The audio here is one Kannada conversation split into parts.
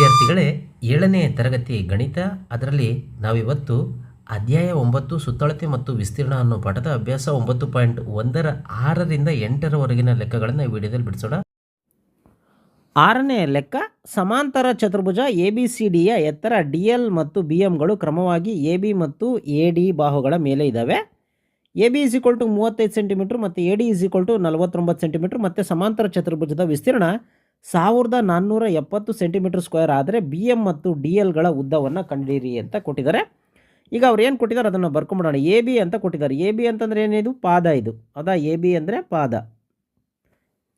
ವಿದ್ಯಾರ್ಥಿಗಳೇ ಏಳನೇ ತರಗತಿ ಗಣಿತ, ಅದರಲ್ಲಿ ನಾವಿವತ್ತು ಅಧ್ಯಾಯ ಒಂಬತ್ತು ಸುತ್ತಳತೆ ಮತ್ತು ವಿಸ್ತೀರ್ಣ ಅನ್ನೋ ಪಾಠದ ಅಭ್ಯಾಸ ಒಂಬತ್ತು ಪಾಯಿಂಟ್ ಒಂದರ ಆರರಿಂದ ಎಂಟರವರೆಗಿನ ಲೆಕ್ಕಗಳನ್ನು ವಿಡಿಯೋದಲ್ಲಿ ಬಿಡಿಸೋಣ. ಆರನೇ ಲೆಕ್ಕ, ಸಮಾಂತರ ಚತುರ್ಭುಜ ಎ ಬಿ ಸಿ ಡಿಯ ಎತ್ತರ ಡಿ ಎಲ್ ಮತ್ತು ಬಿ ಎಂಗಳು ಕ್ರಮವಾಗಿ ಎ ಬಿ ಮತ್ತು ಎ ಡಿ ಬಾಹುಗಳ ಮೇಲೆ ಇದ್ದಾವೆ A B is equal to ಮೂವತ್ತೈದು ಸೆಂಟಿಮೀಟ್ರ್ ಮತ್ತು A D is equal to ನಲವತ್ತೊಂಬತ್ತು ಸೆಂಟಿಮೀಟ್ರ್ ಮತ್ತು ಸಮಾಂತರ ಚತುರ್ಭುಜದ ವಿಸ್ತೀರ್ಣ ಸಾವಿರದ ನಾನ್ನೂರ ಎಪ್ಪತ್ತು ಸೆಂಟಿಮೀಟರ್ ಸ್ಕ್ವೇರ್ ಆದರೆ ಬಿ ಎಂ ಮತ್ತು ಡಿ ಎಲ್ಗಳ ಉದ್ದವನ್ನು ಕಂಡಿರಿ ಅಂತ ಕೊಟ್ಟಿದ್ದಾರೆ. ಈಗ ಅವ್ರು ಏನು ಕೊಟ್ಟಿದ್ದಾರೆ? ಅದನ್ನು ಬರ್ಕೊಂಬಿಡೋಣ. ಎ ಬಿ ಅಂತ ಕೊಟ್ಟಿದ್ದಾರೆ. ಎ ಬಿ ಅಂತಂದರೆ ಏನಿದು? ಪಾದ ಇದು. ಅದಾ ಎ ಬಿ ಅಂದರೆ ಪಾದ.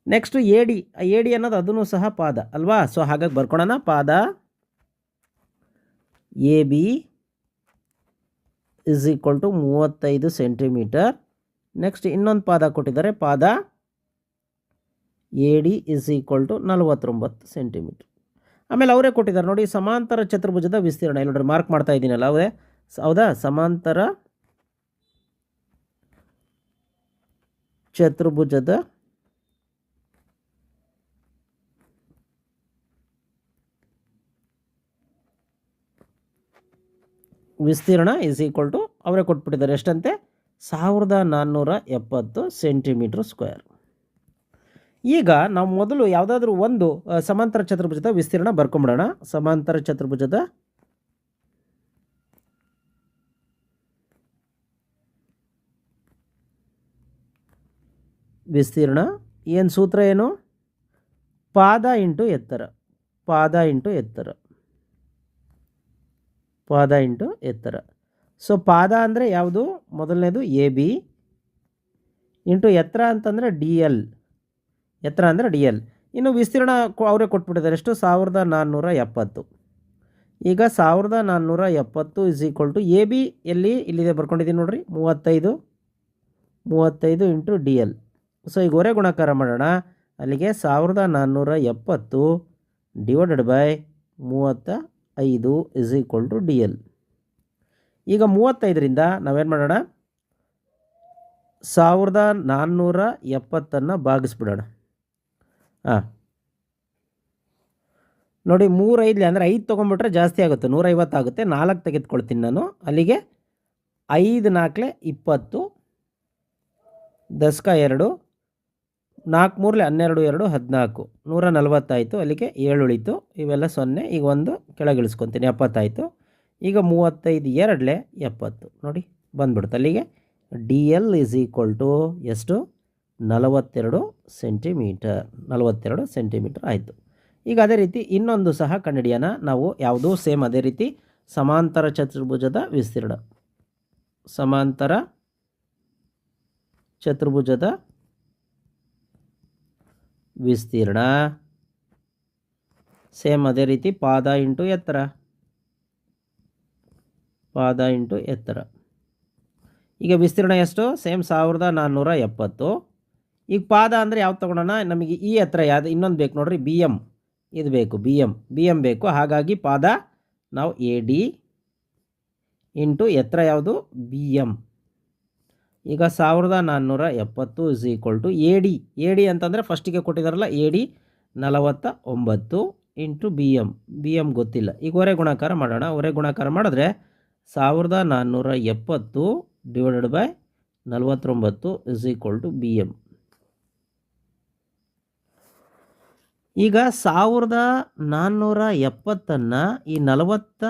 Next A D A D ಅನ್ನೋದು ಅದನ್ನು ಸಹ ಪಾದ. ಅಲ್ವಾ? ಸೊ ಹಾಗಾಗಿ ಬರ್ಕೊಳೋಣ. ಪಾದ A B is equal to ಮೂವತ್ತೈದು ಸೆಂಟಿಮೀಟರ್. ನೆಕ್ಸ್ಟ್ ಇನ್ನೊಂದು ಪಾದ ಕೊಟ್ಟಿದ್ದಾರೆ. ಪಾದ A D is equal to ನಲವತ್ತೊಂಬತ್ತು ಸೆಂಟಿಮೀಟ್ರ್ ಆಮೇಲೆ ಅವರೇ ಕೊಟ್ಟಿದ್ದಾರೆ ನೋಡಿ, ಸಮಾಂತರ ಚತುರ್ಭುಜದ ವಿಸ್ತೀರ್ಣ. ಇಲ್ಲಿ ನೋಡ್ರಿ ಮಾರ್ಕ್ ಮಾಡ್ತಾ ಇದ್ದೀನಲ್ಲ ಅವೇ ಹೌದಾ? ಸಮಾಂತರ ಚತುರ್ಭುಜದ ವಿಸ್ತೀರ್ಣ ಇಸ್ ಈಕ್ವಲ್ ಟು ಅವರೇ ಕೊಟ್ಬಿಟ್ಟಿದ್ದಾರೆ ಎಷ್ಟಂತೆ? ಸಾವಿರದ ನಾನ್ನೂರ ಎಪ್ಪತ್ತು ಸೆಂಟಿಮೀಟ್ರ್ ಸ್ಕ್ವೇರ್ ಈಗ ನಾವು ಮೊದಲು ಯಾವುದಾದ್ರೂ ಒಂದು ಸಮಾಂತರ ಚತುರ್ಭುಜದ ವಿಸ್ತೀರ್ಣ ಬರ್ಕೊಂಬಿಡೋಣ. ಸಮಾಂತರ ಚತುರ್ಭುಜದ ವಿಸ್ತೀರ್ಣ, ಏನು ಸೂತ್ರ ಏನು? ಪಾದ ಇಂಟು ಎತ್ತರ. ಪಾದ ಇಂಟು ಎತ್ತರ. ಪಾದ ಇಂಟು ಎತ್ತರ. ಸೊ, ಪಾದ ಅಂದರೆ ಯಾವುದು? ಮೊದಲನೇದು ಎ ಬಿ. ಇಂಟು ಎತ್ತರ ಅಂತಂದರೆ ಡಿ ಎಲ್. ಎತ್ತರ ಅಂದರೆ ಡಿ ಎಲ್. ಇನ್ನು ವಿಸ್ತೀರ್ಣ ಅವರೇ ಕೊಟ್ಬಿಟ್ಟಿದ್ದಾರೆ. ಎಷ್ಟು? ಸಾವಿರದ ನಾನ್ನೂರ ಎಪ್ಪತ್ತು. ಈಗ ಸಾವಿರದ ನಾನ್ನೂರ ಎಪ್ಪತ್ತು is equal to A B ಎಲ್ಲಿ? ಇಲ್ಲಿದೆ ಬರ್ಕೊಂಡಿದ್ದೀನಿ ನೋಡಿರಿ. ಮೂವತ್ತೈದು ಮೂವತ್ತೈದು ಇಂಟು ಡಿ ಎಲ್ ಸೊ ಈಗ ಹೊರೆ ಗುಣಾಕಾರ ಮಾಡೋಣ. ಅಲ್ಲಿಗೆ ಸಾವಿರದ ನಾನ್ನೂರ ಎಪ್ಪತ್ತು ಡಿವೈಡೆಡ್ ಬೈ ಮೂವತ್ತ ಐದು is equal to D L ಈಗ ಮೂವತ್ತೈದರಿಂದ ನಾವೇನು ಮಾಡೋಣ? ಸಾವಿರದ ನಾನ್ನೂರ ಎಪ್ಪತ್ತನ್ನು ಭಾಗಿಸ್ಬಿಡೋಣ. ಹಾಂ. ನೋಡಿ ಮೂರೈದಲಿ ಅಂದರೆ ಐದು ತೊಗೊಂಬಿಟ್ರೆ ಜಾಸ್ತಿ ಆಗುತ್ತೆ. ನೂರೈವತ್ತಾಗುತ್ತೆ ನಾಲ್ಕು ತೆಗೆದುಕೊಳ್ತೀನಿ ನಾನು. ಅಲ್ಲಿಗೆ ಐದು ನಾಲ್ಕಲೆ ಇಪ್ಪತ್ತು, ದಸಕ ಎರಡು ನಾಲ್ಕು ಮೂರಲೆ ಹನ್ನೆರಡು, ಎರಡು, ಹದಿನಾಲ್ಕು. ನೂರ ನಲವತ್ತಾಯಿತು. ಅಲ್ಲಿಗೆ ಏಳು ಉಳಿತು. ಇವೆಲ್ಲ ಸೊನ್ನೆ. ಈಗ ಒಂದು ಕೆಳಗಿಳಿಸ್ಕೊತೀನಿ. ಎಪ್ಪತ್ತಾಯಿತು. ಈಗ ಮೂವತ್ತೈದು, ಎರಡಲೆ ಎಪ್ಪತ್ತು. ನೋಡಿ ಬಂದ್ಬಿಡುತ್ತೆ. ಅಲ್ಲಿಗೆ D L is equal to ಎಷ್ಟು? ನಲವತ್ತೆರಡು ಸೆಂಟಿಮೀಟರ್ ನಲವತ್ತೆರಡು ಸೆಂಟಿಮೀಟರ್ ಆಯಿತು. ಈಗ ಅದೇ ರೀತಿ ಇನ್ನೊಂದು ಸಹ ಕನ್ನಡಿಯನ್ನು ನಾವು ಯಾವುದೂ ಸೇಮ್ ಅದೇ ರೀತಿ ಸಮಾಂತರ ಚತುರ್ಭುಜದ ವಿಸ್ತೀರ್ಣ. ಸಮಾಂತರ ಚತುರ್ಭುಜದ ವಿಸ್ತೀರ್ಣ. ಸೇಮ್ ಅದೇ ರೀತಿ ಪಾದ ಇಂಟು ಎತ್ತರ. ಪಾದ ಇಂಟು ಎತ್ತರ. ಈಗ ವಿಸ್ತೀರ್ಣ ಎಷ್ಟು? ಸೇಮ್ ಸಾವಿರದ ನಾನ್ನೂರ ಎಪ್ಪತ್ತು. ಈಗ ಪಾದ ಅಂದರೆ ಯಾವ್ದು ತೊಗೊಳೋಣ? ನಮಗೆ ಈ ಹತ್ರ ಯಾವುದು, ಇನ್ನೊಂದು ಬೇಕು ನೋಡ್ರಿ ಬಿ ಎಂ ಇದು ಬೇಕು ಬಿ ಎಂ ಬಿ ಎಂ ಬೇಕು, ಹಾಗಾಗಿ ಪಾದ ನಾವು ಎ ಡಿ ಇಂಟು ಎತ್ತರ ಯಾವುದು? ಬಿ ಎಂ ಈಗ ಸಾವಿರದ ನಾನ್ನೂರ ಎಪ್ಪತ್ತು is equal to A D A D ಅಂತಂದರೆ ಫಸ್ಟಿಗೆ ಕೊಟ್ಟಿದಾರಲ್ಲ ಎ ಡಿ ನಲವತ್ತ ಒಂಬತ್ತು into B M B M ಗೊತ್ತಿಲ್ಲ. ಈಗ ಹೊರೆ ಗುಣಾಕಾರ ಮಾಡೋಣ. ಹೊರೆ ಗುಣಾಕಾರ ಮಾಡಿದ್ರೆ ಸಾವಿರದ ನಾನ್ನೂರ ಎಪ್ಪತ್ತು ಡಿವೈಡೆಡ್ ಬೈ ನಲವತ್ತೊಂಬತ್ತು is equal to B M ಈಗ ಸಾವಿರದ ನಾನ್ನೂರ ಎಪ್ಪತ್ತನ್ನು ಈ ನಲವತ್ತ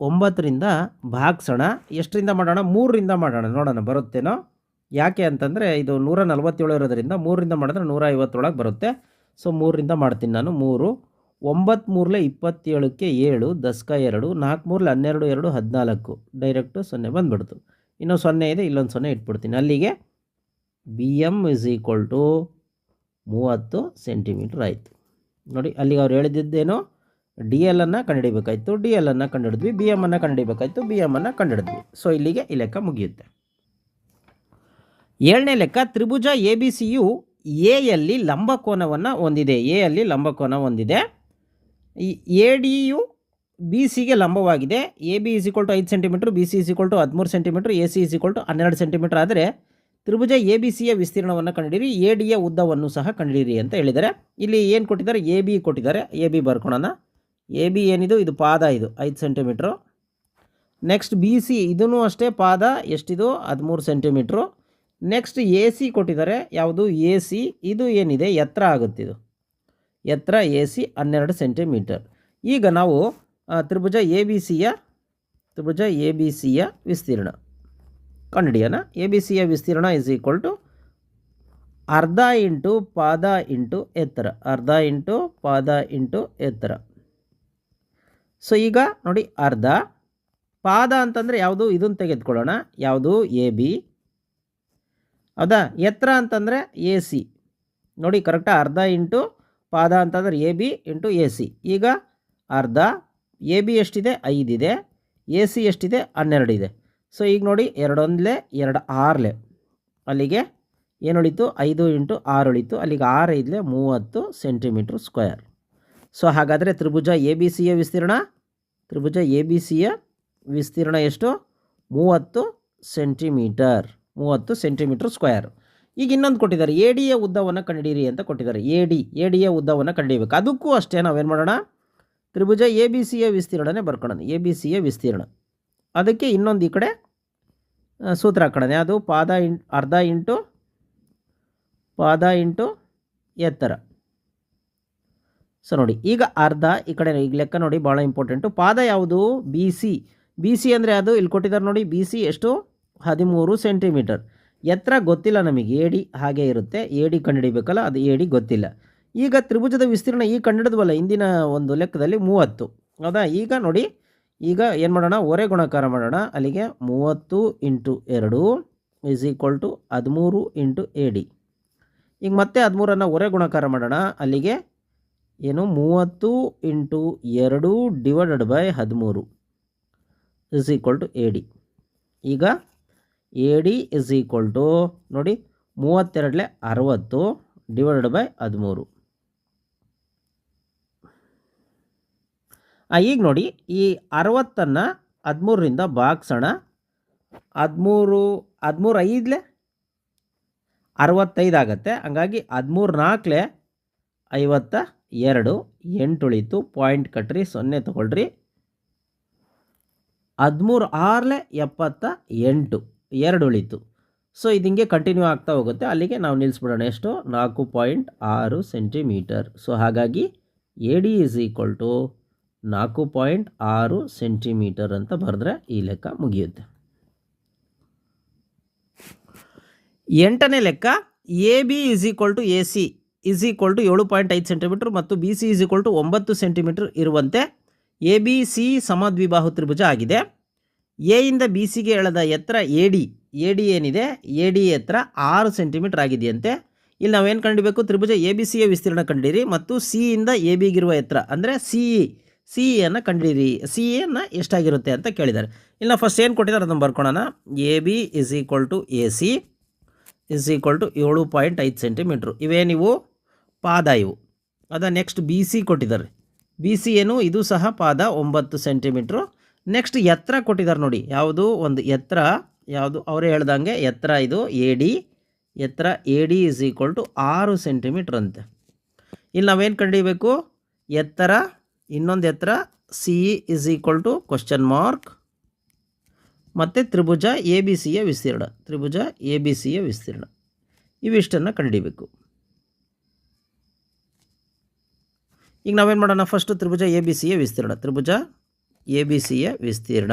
ಒಂಬತ್ತರಿಂದ ಭಾಗಿಸೋಣ. ಎಷ್ಟರಿಂದ ಮಾಡೋಣ? ಮೂರರಿಂದ ಮಾಡೋಣ. ನೋಡೋಣ, ಬರುತ್ತೇನೋ? ಯಾಕೆ ಅಂತಂದರೆ ಇದು ನೂರ ನಲವತ್ತೇಳು ಇರೋದರಿಂದ ಮೂರರಿಂದ ಮಾಡಿದ್ರೆ ನೂರ ಐವತ್ತೊಳಗೆ ಬರುತ್ತೆ. ಸೊ, ಮೂರರಿಂದ ಮಾಡ್ತೀನಿ ನಾನು. ಮೂರು, ಒಂಬತ್ತು ಮೂರಲೆ ಇಪ್ಪತ್ತೇಳಕ್ಕೆ ಏಳು, ದಸಕ ಎರಡು, ನಾಲ್ಕು ಮೂರಲೆ ಹನ್ನೆರಡು, ಎರಡು, ಹದಿನಾಲ್ಕು. ಡೈರೆಕ್ಟು ಸೊನ್ನೆ ಬಂದುಬಿಡ್ತು. ಇನ್ನೂ ಸೊನ್ನೆ ಇದೆ, ಇಲ್ಲೊಂದು ಸೊನ್ನೆ ಇಟ್ಬಿಡ್ತೀನಿ. ಅಲ್ಲಿಗೆ B M is equal to ಮೂವತ್ತು ಸೆಂಟಿಮೀಟ್ರ್ ಆಯಿತು. ನೋಡಿ, ಅಲ್ಲಿಗೆ ಅವ್ರು ಹೇಳಿದ್ದೇನು ಡಿ ಎಲ್ ಅನ್ನು ಕಂಡುಹಿಡಿಬೇಕಾಯ್ತು. ಡಿ ಎಲ್ ಅನ್ನು ಕಂಡುಹಿಡಿದ್ವಿ. ಬಿ ಎಂ ಅನ್ನು ಕಂಡುಹಿಡಿಬೇಕಾಯ್ತು. ಬಿ ಎಂ ಅನ್ನು ಕಂಡುಹಿಡಿದ್ವಿ. ಸೊ ಇಲ್ಲಿಗೆ ಈ ಲೆಕ್ಕ ಮುಗಿಯುತ್ತೆ. ಏಳನೇ ಲೆಕ್ಕ, ತ್ರಿಭುಜ ಎ ಬಿ ಸಿಯು ಎಯಲ್ಲಿ ಲಂಬಕೋನವನ್ನು ಹೊಂದಿದೆ. ಎ ಅಲ್ಲಿ ಲಂಬಕೋನ ಹೊಂದಿದೆ. ಈ ಎ ಡಿಯು ಬಿ ಸಿಗೆ ಲಂಬವಾಗಿದೆ. A B is equal to ಐದು centimetre B C is equal to ಹದಿಮೂರು centimetre A C is equal to ಹನ್ನೆರಡು ಸೆಂಟಿಮೀಟ್ರ್ ಆದರೆ ತ್ರಿಭುಜ ಎ ಬಿ ಸಿಯ ವಿಸ್ತೀರ್ಣವನ್ನು ಕಂಡುಹಿಡಿರಿ ಎ ಡಿಯ ಉದ್ದವನ್ನು ಸಹ ಕಂಡುಹಿಡಿರಿ ಅಂತ ಹೇಳಿದ್ದಾರೆ ಇಲ್ಲಿ ಏನು ಕೊಟ್ಟಿದ್ದಾರೆ? ಎ ಬಿ ಕೊಟ್ಟಿದ್ದಾರೆ. ಎ ಬಿ ಬರ್ಕೊಳೋಣ. ಎ ಬಿ ಏನಿದು? ಇದು ಪಾದ ಇದು, ಐದು ಸೆಂಟಿಮೀಟ್ರು. ನೆಕ್ಸ್ಟ್ ಬಿ ಸಿ ಇದೂ ಅಷ್ಟೇ ಪಾದ, ಎಷ್ಟಿದು? ಹದಿಮೂರು ಸೆಂಟಿಮೀಟ್ರು. ನೆಕ್ಸ್ಟ್ ಎ ಸಿ ಕೊಟ್ಟಿದ್ದಾರೆ, ಯಾವುದು? ಎ ಸಿ, ಇದು ಏನಿದೆ? ಎತ್ತರ ಆಗುತ್ತಿದು ಎತ್ತರ ಎ ಸಿ, ಹನ್ನೆರಡು ಸೆಂಟಿಮೀಟರ್. ಈಗ ನಾವು ತ್ರಿಭುಜ ಎ ಬಿ ಸಿಯ ತ್ರಿಭುಜ ಎ ಬಿ ಸಿಯ ವಿಸ್ತೀರ್ಣ. ಕಂಡುಹಿಡಿಯೋಣ. ಎ ಬಿ ಸಿಯ ವಿಸ್ತೀರ್ಣ ಇಸ್ ಈಕ್ವಲ್ ಟು ಅರ್ಧ ಇಂಟು ಪಾದ ಇಂಟು ಎತ್ತರ. ಅರ್ಧ ಇಂಟು ಪಾದ ಇಂಟು ಎತ್ತರ. ಸೊ ಈಗ ನೋಡಿ ಅರ್ಧ. ಪಾದ ಅಂತಂದರೆ ಯಾವುದು? ಇದನ್ನು ತೆಗೆದುಕೊಳ್ಳೋಣ. ಯಾವುದು? ಎ ಬಿ ಹೌದಾ? ಎತ್ತರ ಅಂತಂದರೆ ಎ ಸಿ ನೋಡಿ ಕರೆಕ್ಟಾಗಿ ಅರ್ಧ ಇಂಟು ಪಾದ ಅಂತಂದರೆ A B into A C ಈಗ ಅರ್ಧ. ಎ ಬಿ ಎಷ್ಟಿದೆ? ಐದಿದೆ. ಎ ಸಿ ಎಷ್ಟಿದೆ? ಹನ್ನೆರಡು ಇದೆ ಸೊ ಈಗ ನೋಡಿ ಎರಡೊಂದಲೇ ಎರಡು ಆರ್ಲೆ. ಅಲ್ಲಿಗೆ ಏನು ಉಳಿತು? ಐದು ಇಂಟು ಆರು ಉಳಿತು. ಅಲ್ಲಿಗೆ ಆರು ಐದಲೆ ಮೂವತ್ತು ಸೆಂಟಿಮೀಟ್ರ್ ಸ್ಕ್ವೇರ್. ಸೊ ಹಾಗಾದರೆ ತ್ರಿಭುಜ ಎ ಬಿ ಸಿಯ ವಿಸ್ತೀರ್ಣ? ತ್ರಿಭುಜ ಎ ಬಿ ಸಿಯ ವಿಸ್ತೀರ್ಣ ಎಷ್ಟು? ಮೂವತ್ತು ಸೆಂಟಿಮೀಟರ್. ಮೂವತ್ತು ಸೆಂಟಿಮೀಟ್ರ್ ಸ್ಕ್ವೇರ್. ಈಗ ಇನ್ನೊಂದು ಕೊಟ್ಟಿದ್ದಾರೆ. ಎ ಡಿಯ ಉದ್ದವನ್ನು ಕಂಡುಹಿಡಿಯಿರಿ ಅಂತ ಕೊಟ್ಟಿದ್ದಾರೆ. ಎ ಡಿ, ಎ ಡಿಯ ಉದ್ದವನ್ನು ಕಂಡುಹಿಡಿಯಬೇಕು. ಅದಕ್ಕೂ ಅಷ್ಟೇ ನಾವೇನು ಮಾಡೋಣ? ತ್ರಿಭುಜ ಎ ಬಿ ಸಿಯ ವಿಸ್ತೀರ್ಣನೇ ಬರ್ಕೊಳ್ಳೋಣ. ಎ ಬಿ ಸಿಯ ವಿಸ್ತೀರ್ಣ. ಅದಕ್ಕೆ ಇನ್ನೊಂದು ಈ ಕಡೆ ಸೂತ್ರ ಹಾಕೋಣ ಅದು ಪಾದ ಇನ್ ಅರ್ಧ ಇಂಟು ಪಾದ ಇಂಟು ಎತ್ತರ. ಸೊ ನೋಡಿ, ಈಗ ಅರ್ಧ ಈ ಕಡೆ ಈಗ ಲೆಕ್ಕ ನೋಡಿ ಭಾಳ ಇಂಪಾರ್ಟೆಂಟು ಪಾದ ಯಾವುದು? ಬಿ ಸಿ ಬಿ ಸಿ ಅಂದರೆ ಅದು, ಇಲ್ಲಿ ಕೊಟ್ಟಿದ್ದಾರೆ ನೋಡಿ ಬಿ ಸಿ ಎಷ್ಟು? ಹದಿಮೂರು ಸೆಂಟಿಮೀಟರ್. ಎತ್ತರ ಗೊತ್ತಿಲ್ಲ ನಮಗೆ ಎ ಡಿ ಹಾಗೆ ಇರುತ್ತೆ. ಎ ಡಿ ಕಂಡುಹಿಡಿಬೇಕಲ್ಲ, ಅದು ಎ ಡಿ ಗೊತ್ತಿಲ್ಲ. ಈಗ ತ್ರಿಭುಜದ ವಿಸ್ತೀರ್ಣ ಈ ಕಂಡುಹಿಡಿದ್ವಲ್ಲ ಇಂದಿನ ಒಂದು ಲೆಕ್ಕದಲ್ಲಿ ಮೂವತ್ತು. ಹೌದಾ? ಈಗ ನೋಡಿ ಈಗ ಏನು ಮಾಡೋಣ? ಒರೆ ಗುಣಕಾರ ಮಾಡೋಣ. ಅಲ್ಲಿಗೆ ಮೂವತ್ತು ಇಂಟು ಎರಡು ಈಸ್ ಈಕ್ವಲ್ ಟು ಹದಿಮೂರು ಇಂಟು ಎ ಡಿ ಈಗ ಮತ್ತೆ ಹದಿಮೂರನ್ನು ಒರೆ ಗುಣಕಾರ ಮಾಡೋಣ. ಅಲ್ಲಿಗೆ ಏನು? ಮೂವತ್ತು ಇಂಟು ಎರಡು ಡಿವೈಡೆಡ್ ಬೈ ಹದಿಮೂರು is equal to A D ಈಗ A D is equal to ನೋಡಿ, ಮೂವತ್ತೆರಡಲೆ ಅರವತ್ತು ಡಿವೈಡೆಡ್ ಬೈ ಹದಿಮೂರು. ಈಗ ನೋಡಿ, ಈ ಅರವತ್ತನ್ನು ಹದಿಮೂರರಿಂದ ಭಾಗಿಸೋಣ. ಹದಿಮೂರು ಹದಿಮೂರು ಐದಲೆ ಅರವತ್ತೈದು ಆಗುತ್ತೆ. ಹಂಗಾಗಿ ಹದಿಮೂರು ನಾಲ್ಕಲೆ ಐವತ್ತ ಎರಡು ಎಂಟು ಉಳೀತು ಪಾಯಿಂಟ್ ಕಟ್ರಿ, ಸೊನ್ನೆ ತಗೊಳ್ರಿ. ಹದಿಮೂರು ಆರಲೆ ಎಪ್ಪತ್ತ ಎಂಟು ಎರಡು ಉಳಿತು ಸೊ ಹಿಂಗೆ ಕಂಟಿನ್ಯೂ ಆಗ್ತಾ ಹೋಗುತ್ತೆ. ಅಲ್ಲಿಗೆ ನಾವು ನಿಲ್ಲಿಸ್ಬಿಡೋಣ ಎಷ್ಟು? ನಾಲ್ಕು ಪಾಯಿಂಟ್ ಆರು ಸೆಂಟಿಮೀಟರ್. ಸೊ ಹಾಗಾಗಿ A D is equal to ನಾಲ್ಕು ಪಾಯಿಂಟ್ ಆರು ಸೆಂಟಿಮೀಟರ್ ಅಂತ ಬರೆದ್ರೆ ಈ ಲೆಕ್ಕ ಮುಗಿಯುತ್ತೆ. ಎಂಟನೇ ಲೆಕ್ಕ A B is equal to A C is equal to ಏಳು ಪಾಯಿಂಟ್ ಐದು ಸೆಂಟಿಮೀಟರ್ ಮತ್ತು B C is equal to ಒಂಬತ್ತು ಸೆಂಟಿಮೀಟರ್ ಇರುವಂತೆ ಎ ಬಿ ಸಿ ಸಮದ್ವಿಬಾಹು ತ್ರಿಭುಜ ಆಗಿದೆ. ಎ ಇಂದ ಬಿ ಸಿಗೆ ಎಳೆದ ಎತ್ತರ ಎ ಡಿ ಎ ಡಿ ಏನಿದೆ? ಎ ಡಿ ಎತ್ತರ ಆರು ಸೆಂಟಿಮೀಟರ್ ಆಗಿದೆಯಂತೆ. ಇಲ್ಲಿ ನಾವೇನು ಕಂಡಿಬೇಕು? ತ್ರಿಭುಜ ಎ ಬಿ ಸಿಯ ವಿಸ್ತೀರ್ಣ ಕಂಡಿರಿ ಮತ್ತು ಸಿ ಇಂದ ಎ ಬಿಗಿರುವ ಎತ್ತರ, ಅಂದರೆ ಸಿ ಸಿ ಅನ್ನು ಕಂಡುಹಿಡಿಯಿರಿ ಸಿ ಎನ ಎಷ್ಟಾಗಿರುತ್ತೆ ಅಂತ ಕೇಳಿದ್ದಾರೆ. ಇಲ್ಲ ಫಸ್ಟ್ ಏನು ಕೊಟ್ಟಿದ್ದಾರೆ ಅದನ್ನು ಬರ್ಕೊಳ್ಳೋಣ A B is equal to A C is equal to ಏಳು ಪಾಯಿಂಟ್ ಐದು ಸೆಂಟಿಮೀಟ್ರು. ಇವೇ ನೀವು ಪಾದ ಇವು. ಅದ ನೆಕ್ಸ್ಟ್ ಬಿ ಸಿ ಕೊಟ್ಟಿದ್ದಾರೆ. ಬಿ ಸಿ ಏನು? ಇದು ಸಹ ಪಾದ ಒಂಬತ್ತು ಸೆಂಟಿಮೀಟ್ರು. ನೆಕ್ಸ್ಟ್ ಎತ್ತರ ಕೊಟ್ಟಿದ್ದಾರೆ ನೋಡಿ. ಯಾವುದು? ಒಂದು ಎತ್ತರ ಯಾವುದು? ಅವರೇ ಹೇಳ್ದಂಗೆ ಎತ್ತರ ಇದು ಎ ಡಿ ಎತ್ತರ A D is equal to ಆರು ಸೆಂಟಿಮೀಟ್ರ್ ಅಂತೆ ಇಲ್ಲಿ ನಾವೇನು ಕಂಡಿಬೇಕು? ಎತ್ತರ ಇನ್ನೊಂದು ಎತ್ತರ C is equal to question mark ಮತ್ತು ತ್ರಿಭುಜ ಎ ಬಿ ಸಿಯ ವಿಸ್ತೀರ್ಣ, ತ್ರಿಭುಜ ಎ ಬಿ ಸಿಯ ವಿಸ್ತೀರ್ಣ. ಇವಿಷ್ಟನ್ನು ಕಂಡಿಬೇಕು. ಈಗ ನಾವೇನು ಮಾಡೋಣ? ಫಸ್ಟು ತ್ರಿಭುಜ ಎ ಬಿ ಸಿಯ ವಿಸ್ತೀರ್ಣ, ತ್ರಿಭುಜ ಎ ಬಿ ಸಿಯ ವಿಸ್ತೀರ್ಣ.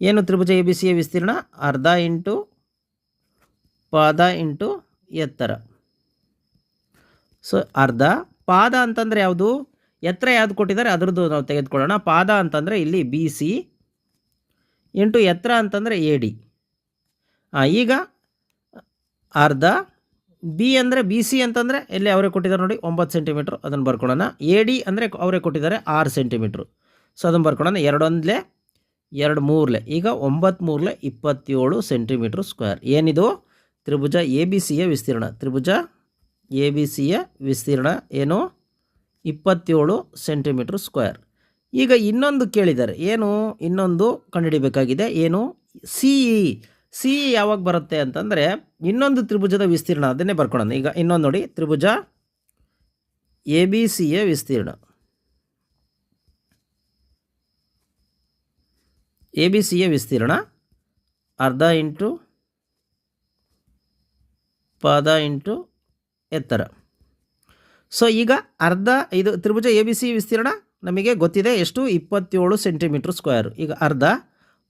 ಏನು ತ್ರಿಭುಜ ಎ ಬಿ ಸಿಯ ವಿಸ್ತೀರ್ಣ? ಅರ್ಧ ಇಂಟು ಪಾದ ಇಂಟು ಎತ್ತರ. ಸೊ ಅರ್ಧ. ಪಾದ ಅಂತಂದರೆ ಯಾವುದು? ಎತ್ತರ ಯಾವ್ದು ಕೊಟ್ಟಿದ್ದಾರೆ ಅದರದ್ದು ನಾವು ತೆಗೆದುಕೊಳ್ಳೋಣ. ಪಾದ ಅಂತಂದರೆ ಇಲ್ಲಿ ಬಿ ಸಿ ಇಂಟು ಎತ್ತರ ಅಂತಂದರೆ ಎ ಡಿ ಈಗ ಅರ್ಧ. ಬಿ ಅಂದರೆ ಬಿ ಸಿ ಅಂತಂದರೆ ಎಲ್ಲಿ ಅವರೇ ಕೊಟ್ಟಿದ್ದಾರೆ ನೋಡಿ, ಒಂಬತ್ತು ಸೆಂಟಿಮೀಟ್ರ್ ಅದನ್ನು ಬರ್ಕೊಳ್ಳೋಣ. ಎ ಡಿ ಅಂದರೆ ಅವರೇ ಕೊಟ್ಟಿದ್ದಾರೆ ಆರು ಸೆಂಟಿಮೀಟ್ರು ಸೊ ಅದನ್ನು ಬರ್ಕೊಳ್ಳೋಣ. ಎರಡೊಂದಲೇ ಎರಡು ಮೂರಲೆ ಈಗ ಒಂಬತ್ತು ಮೂರಲೆ ಇಪ್ಪತ್ತೇಳು ಸೆಂಟಿಮೀಟ್ರ್ ಸ್ಕ್ವೇರ್ ಏನಿದು? ತ್ರಿಭುಜ ಎ ಬಿ ಸಿಯ ವಿಸ್ತೀರ್ಣ. ತ್ರಿಭುಜ ಎ ಬಿ ಸಿಯ ವಿಸ್ತೀರ್ಣ ಏನು? ಇಪ್ಪತ್ತೇಳು ಸೆಂಟಿಮೀಟ್ರ್ ಸ್ಕ್ವೇರ್. ಈಗ ಇನ್ನೊಂದು ಕೇಳಿದ್ದಾರೆ. ಏನು? ಇನ್ನೊಂದು ಕಂಡುಹಿಡಿಬೇಕಾಗಿದೆ. ಏನು? ಸಿ ಇ ಸಿ ಯಾವಾಗ ಬರುತ್ತೆ ಅಂತಂದರೆ ಇನ್ನೊಂದು ತ್ರಿಭುಜದ ವಿಸ್ತೀರ್ಣ. ಅದನ್ನೇ ಬರ್ಕೊಳ್ಳೋಣ. ಈಗ ಇನ್ನೊಂದು ನೋಡಿ. ತ್ರಿಭುಜ ಎ ಬಿ ಸಿಯ ವಿಸ್ತೀರ್ಣ. ಎ ಬಿ ಸಿಯ ವಿಸ್ತೀರ್ಣ ಅರ್ಧ ಇಂಟು ಪಾದ ಇಂಟು ಎತ್ತರ. ಸೊ ಈಗ ಅರ್ಧ ಇದು ತ್ರಿಭುಜ ಎ ವಿಸ್ತೀರ್ಣ ನಮಗೆ ಗೊತ್ತಿದೆ ಎಷ್ಟು? ಇಪ್ಪತ್ತೇಳು ಸೆಂಟಿಮೀಟ್ರ್ ಸ್ಕ್ವೇರ್ ಈಗ ಅರ್ಧ.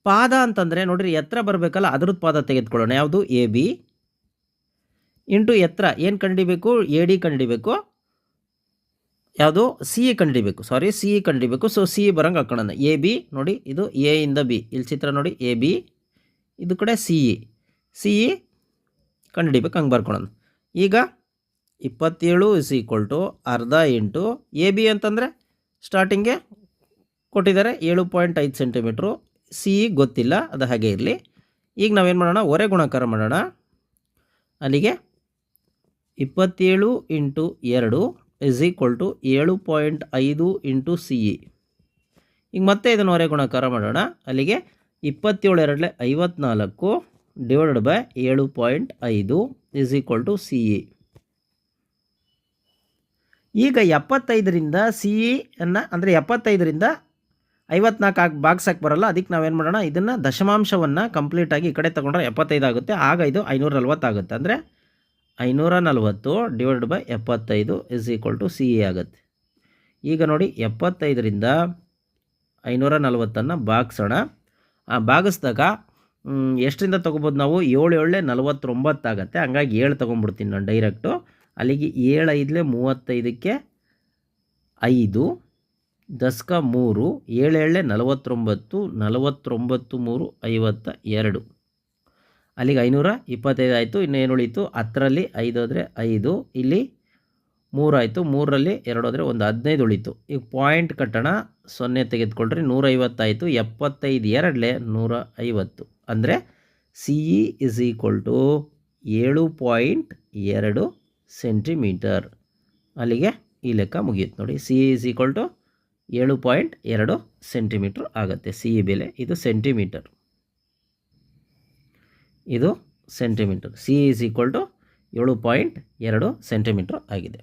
ಪಾದ ಅಂತಂದರೆ ನೋಡಿರಿ, ಎತ್ತರ ಬರಬೇಕಲ್ಲ ಅದ್ರದ್ದು ಪಾದ ತೆಗೆದುಕೊಳ್ಳೋಣ. ಯಾವುದು? ಎ ಬಿ ಇಂಟು ಎತ್ತರ. ಏನು ಕಂಡಿಬೇಕು? ಎ ಡಿ ಕಂಡಿಬೇಕು. ಯಾವುದು? ಸಿ ಇ ಕಂಡಿಬೇಕು. ಸಾರಿ ಸಿ ಇ ಕಂಡಿಬೇಕು. ಸೊ ಸಿ ಇ ಬರಂಗೆ ಹಾಕೋಣ ಎ ಬಿ ನೋಡಿ, ಇದು ಎ ಇಂದ ಬಿ ಇಲ್ಲಿ ಚಿತ್ರ ನೋಡಿ ಎ ಬಿ ಇದು ಕಡೆ ಸಿ ಇ ಸಿ ಇ ಕಂಡಿಬೇಕು, ಹಂಗೆ ಬರ್ಕೊಳ್ಳೋಣ ಈಗ ಇಪ್ಪತ್ತೇಳು ಇಸ್ ಈಕ್ವಲ್ ಟು ಅರ್ಧ ಇಂಟು ಎ ಬಿ ಅಂತಂದರೆ ಸ್ಟಾರ್ಟಿಂಗೆ ಕೊಟ್ಟಿದ್ದಾರೆ ಏಳು ಪಾಯಿಂಟ್ ಐದು ಸೆಂಟಿಮೀಟ್ರು ಸಿ ಗೊತ್ತಿಲ್ಲ, ಅದು ಹಾಗೆ ಇರಲಿ. ಈಗ ನಾವೇನು ಮಾಡೋಣ? ಹೊರೆ ಗುಣಾಕಾರ ಮಾಡೋಣ. ಅಲ್ಲಿಗೆ ಇಪ್ಪತ್ತೇಳು ಇಂಟು ಎರಡು ಇಸ್ ಈಕ್ವಲ್ ಟು ಏಳು ಪಾಯಿಂಟ್ ಐದು ಇಂಟು ಸಿ ಇ ಈಗ ಮತ್ತೆ ಇದನ್ನು ಹೊರೆ ಗುಣಾಕಾರ ಮಾಡೋಣ. ಅಲ್ಲಿಗೆ ಇಪ್ಪತ್ತೇಳು ಎರಡಲೆ ಐವತ್ನಾಲ್ಕು ಡಿವೈಡೆಡ್ ಬೈ ಏಳು ಪಾಯಿಂಟ್ ಐದು is equal to C E ಈಗ ಎಪ್ಪತ್ತೈದರಿಂದ ಸಿ ಅನ್ನು ಅಂದರೆ ಎಪ್ಪತ್ತೈದರಿಂದ ಐವತ್ನಾಲ್ಕು ಹಾಕಿ ಬಾಗ್ಸಕ್ಕೆ ಬರೋಲ್ಲ. ಅದಕ್ಕೆ ನಾವೇನು ಮಾಡೋಣ? ಇದನ್ನು ದಶಮಾಂಶವನ್ನು ಕಂಪ್ಲೀಟಾಗಿ ಈ ಕಡೆ ತೊಗೊಂಡ್ರೆ ಎಪ್ಪತ್ತೈದು ಆಗುತ್ತೆ. ಆಗ ಇದು ಐನೂರ ನಲ್ವತ್ತಾಗುತ್ತೆ ಅಂದರೆ ಐನೂರ ನಲ್ವತ್ತು ಡಿವೈಡ್ ಬೈ ಎಪ್ಪತ್ತೈದು is equal to C A ಆಗುತ್ತೆ. ಈಗ ನೋಡಿ ಎಪ್ಪತ್ತೈದರಿಂದ ಐನೂರ ನಲ್ವತ್ತನ್ನು ಬಾಗಿಸೋಣ ಬಾಗಿಸ್ದಾಗ ಎಷ್ಟರಿಂದ ತೊಗೊಬೋದು ನಾವು? ಏಳು ಏಳೆ ನಲ್ವತ್ತೊಂಬತ್ತಾಗತ್ತೆ ಹಂಗಾಗಿ ಏಳು ತೊಗೊಂಡ್ಬಿಡ್ತೀನಿ ನಾನು ಡೈರೆಕ್ಟು. ಅಲ್ಲಿಗೆ ಏಳು ಐದಲೇ ಮೂವತ್ತೈದಕ್ಕೆ ಐದು, ದಸಕ ಮೂರು ಏಳೇಳೆ ನಲವತ್ತೊಂಬತ್ತು ನಲವತ್ತೊಂಬತ್ತು ಮೂರು ಐವತ್ತ ಎರಡು. ಅಲ್ಲಿಗೆ ಐನೂರ ಇಪ್ಪತ್ತೈದು ಆಯಿತು ಇನ್ನೇನು ಉಳೀತು? ಹತ್ತರಲ್ಲಿ ಐದು ಹೋದರೆ ಐದು, ಇಲ್ಲಿ ಮೂರಾಯಿತು ಮೂರರಲ್ಲಿ ಎರಡು ಹೋದರೆ ಒಂದು ಹದಿನೈದು ಉಳಿತು. ಈಗ ಪಾಯಿಂಟ್ ಕಟ್ಟೋಣ, ಸೊನ್ನೆ ತೆಗೆದುಕೊಂಡ್ರೆ ನೂರೈವತ್ತಾಯಿತು ಎಪ್ಪತ್ತೈದು ಎರಡಲೆ ನೂರ ಐವತ್ತು. ಅಂದರೆ C E is equal to ಏಳು ಪಾಯಿಂಟ್ ಎರಡು ಸೆಂಟಿಮೀಟರ್. ಅಲ್ಲಿಗೆ ಈ ಲೆಕ್ಕ ಮುಗಿಯುತ್ತೆ ನೋಡಿ. ಸಿ ಇಸ್ ಈಕ್ವಲ್ ಟು ಏಳು ಪಾಯಿಂಟ್ ಎರಡು ಸೆಂಟಿಮೀಟ್ರ್ ಆಗುತ್ತೆ. ಸಿ ಇ ಬೆಲೆ, ಇದು ಸೆಂಟಿಮೀಟರ್. ಇದು centimetre. C is equal to ಏಳು ಪಾಯಿಂಟ್ ಎರಡು ಸೆಂಟಿಮೀಟ್ರ್ ಆಗಿದೆ.